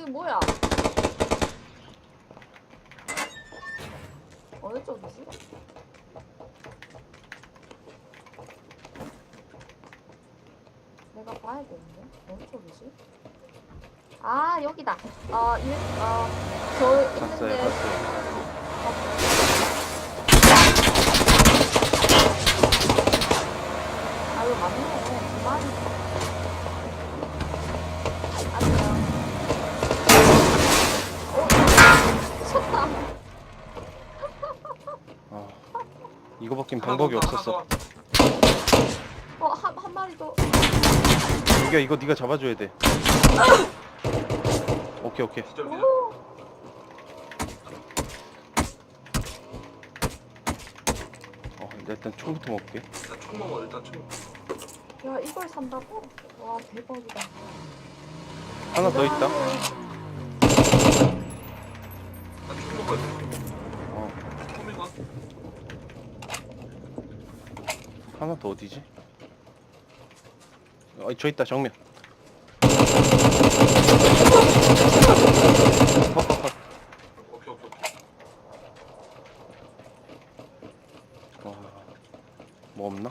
이게 뭐야? 어느 쪽이지? 내가 봐야 되는데 어느 쪽이지? 아 여기다. 어, 일, 어, 저 봤어요, 있는데 봤어요. 아유 맞네. 두 마리. 안녕. 어, 미쳤다. 아, 이거 밖엔 방법이 하나 더, 없었어. 하나 더. 어, 한, 한 마리 더. 이겨 이거 네가 잡아줘야 돼. 오케이 오케이. 오, 어, 일단 총부터 먹게. 일단 총 먹어 일단 총. 야, 이걸 산다고? 와, 대박이다. 하나 더 있다 총 먹어야 돼. 어, 소미건. 하나 더 어디지? 어, 저 있다 정면. 오케이 오케이. 와, 뭐 없나?